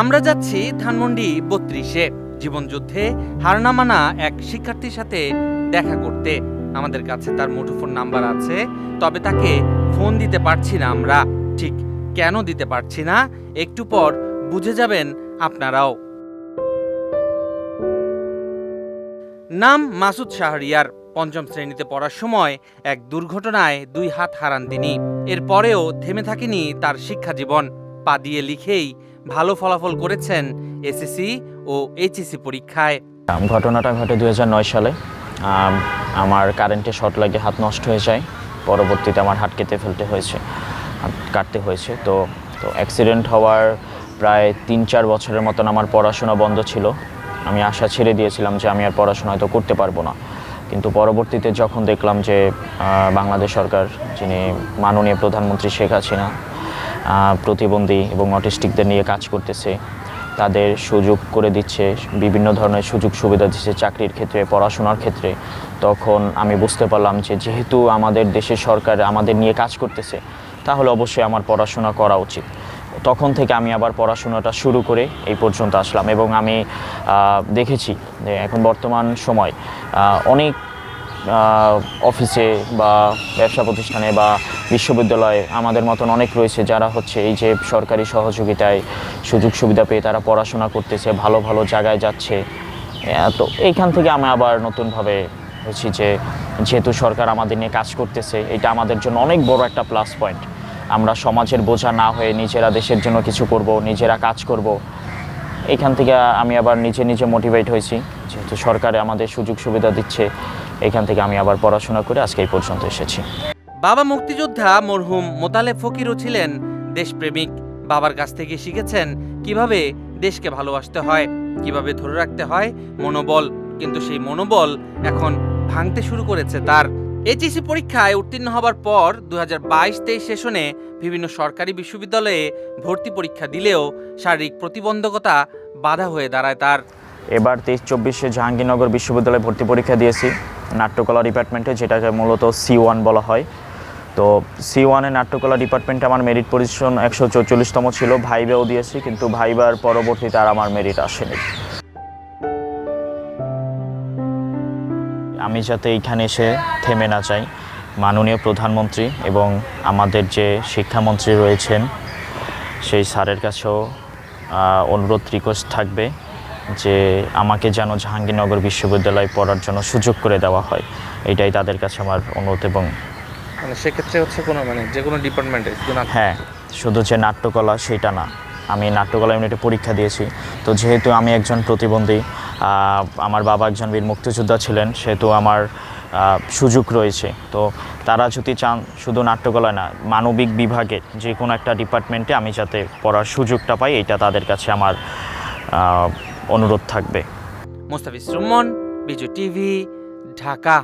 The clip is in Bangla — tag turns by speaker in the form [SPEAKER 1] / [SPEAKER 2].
[SPEAKER 1] আমরা যাচ্ছি ধানমন্ডি বত্রিশে জীবনযুদ্ধে হার না মানা এক শিক্ষার্থীর সাথে দেখা করতে। আমাদের কাছে তার মুঠোফোন নাম্বার আছে, তবে তাকে ফোন দিতে পারছি না আমরা। ঠিক কেন দিতে পারছি না? একটু পর বুঝে যাবেন আপনারাও। নাম মাসুদ শাহরিয়ার। পঞ্চম শ্রেণীতে পড়ার সময় এক দুর্ঘটনায় দুই হাত হারান তিনি। এরপরেও থেমে থাকেনি তার শিক্ষা জীবন পা দিয়ে লিখেই ভালো ফলাফল করেছেন এসএসসি ও এইচএসসি পরীক্ষায়।
[SPEAKER 2] ঘটনাটা ঘটে দু হাজার নয় সালে। আমার কারেন্টে শর্ট লাগে, হাত নষ্ট হয়ে যায়। পরবর্তীতে আমার হাত কেটে ফেলতে হয়েছে কাটতে হয়েছে। তো তো অ্যাক্সিডেন্ট হওয়ার প্রায় তিন চার বছরের মতন আমার পড়াশোনা বন্ধ ছিল। আমি আশা ছেড়ে দিয়েছিলাম যে আমি আর পড়াশোনা হয়তো করতে পারব না। কিন্তু পরবর্তীতে যখন দেখলাম যে বাংলাদেশ সরকার, যিনি মাননীয় প্রধানমন্ত্রী শেখ হাসিনা প্রতিবন্ধী এবং অটিস্টিকদের নিয়ে কাজ করতেছে। তাদের সুযোগ করে দিচ্ছে, বিভিন্ন ধরনের সুযোগ সুবিধা দিচ্ছে চাকরির ক্ষেত্রে, পড়াশোনার ক্ষেত্রে। তখন আমি বুঝতে পারলাম যে, যেহেতু আমাদের দেশের সরকার আমাদের নিয়ে কাজ করতেছে, তাহলে অবশ্যই আমার পড়াশোনা করা উচিত। তখন থেকে আমি আবার পড়াশোনাটা শুরু করে এই পর্যন্ত আসলাম এবং আমি দেখেছি যে এখন বর্তমান সময় অনেক অফিসে বা ব্যবসা প্রতিষ্ঠানে বা বিশ্ববিদ্যালয়ে আমাদের মতন অনেক রয়েছে যারা হচ্ছে এই যে সরকারি সহযোগিতায় সুযোগ সুবিধা পেয়ে তারা পড়াশোনা করতেছে, ভালো ভালো জায়গায় যাচ্ছে। তো এইখান থেকে আমি আবার নতুনভাবে হচ্ছি যে যেহেতু সরকার আমাদের নিয়ে কাজ করতেছে, এটা আমাদের জন্য অনেক বড় একটা প্লাস পয়েন্ট আমরা সমাজের বোঝা না হয়ে নিজেরা দেশের জন্য কিছু করব, নিজেরা কাজ করব। এইখান থেকে আমি আবার নিজে নিজে মোটিভেট হয়েছি, যেহেতু সরকারে আমাদের সুযোগ সুবিধা দিচ্ছে। এইখান থেকে আমি আবার পড়াশোনা করে আজকে এই পর্যন্ত এসেছি।
[SPEAKER 1] বাবা মুক্তিযোদ্ধা মরহুম মোতালেব ফকিরও ছিলেন দেশপ্রেমিক। বাবার কাছ থেকে শিখেছেন কীভাবে দেশকে ভালোবাসতে হয়, কীভাবে ধরে রাখতে হয় মনোবল। কিন্তু সেই মনোবল এখন ভাঙতে শুরু করেছে তার। এইচএসি পরীক্ষায় উত্তীর্ণ হবার পর দু হাজার বাইশ তেইশ সেশনে বিভিন্ন সরকারি বিশ্ববিদ্যালয়ে ভর্তি পরীক্ষা দিলেও শারীরিক প্রতিবন্ধকতা বাধা হয়ে দাঁড়ায় তার।
[SPEAKER 2] এবার তেইশ চব্বিশে জাহাঙ্গীরনগর বিশ্ববিদ্যালয়ে ভর্তি পরীক্ষা দিয়েছি। নাট্যকলা ডিপার্টমেন্টে, যেটাকে মূলত সি ওয়ান বলা হয়। তো সি ওয়ানে নাট্যকলা ডিপার্টমেন্টে আমার মেরিট পজিশন একশো চৌচল্লিশতম ছিল, ভাইবেও দিয়েছি, কিন্তু ভাইবার পরবর্তীতে আর আমার মেরিট আসেনি। আমি যাতে এইখানে এসে থেমে না চাই মাননীয় প্রধানমন্ত্রী এবং আমাদের যে শিক্ষামন্ত্রী রয়েছেন, সেই স্যারের কাছেও অনুরোধ রিকোয়েস্ট থাকবে। যে আমাকে যেন জাহাঙ্গীরনগর বিশ্ববিদ্যালয়ে পড়ার জন্য সুযোগ করে দেওয়া হয়। এটাই তাদের কাছে আমার অনুরোধ এবং
[SPEAKER 1] মানে সেক্ষেত্রে হচ্ছে কোনো মানে যে কোনো ডিপার্টমেন্টে
[SPEAKER 2] হ্যাঁ শুধু যে নাট্যকলা সেটা না। আমি নাট্যকলা ইউনিটে পরীক্ষা দিয়েছি। তো যেহেতু আমি একজন প্রতিবন্ধী আমার বাবা একজন বীর মুক্তিযোদ্ধা ছিলেন সেহেতু আমার সুযোগ রয়েছে। তো তারা যদি চান শুধু নাট্যকলা না মানবিক বিভাগের যে কোনো একটা ডিপার্টমেন্টে আমি যাতে পড়ার সুযোগটা পাই এটা তাদের কাছে আমার অনুরোধ থাকবে।
[SPEAKER 1] মোস্তাফিজ সুমন বিজু টিভি ঢাকা।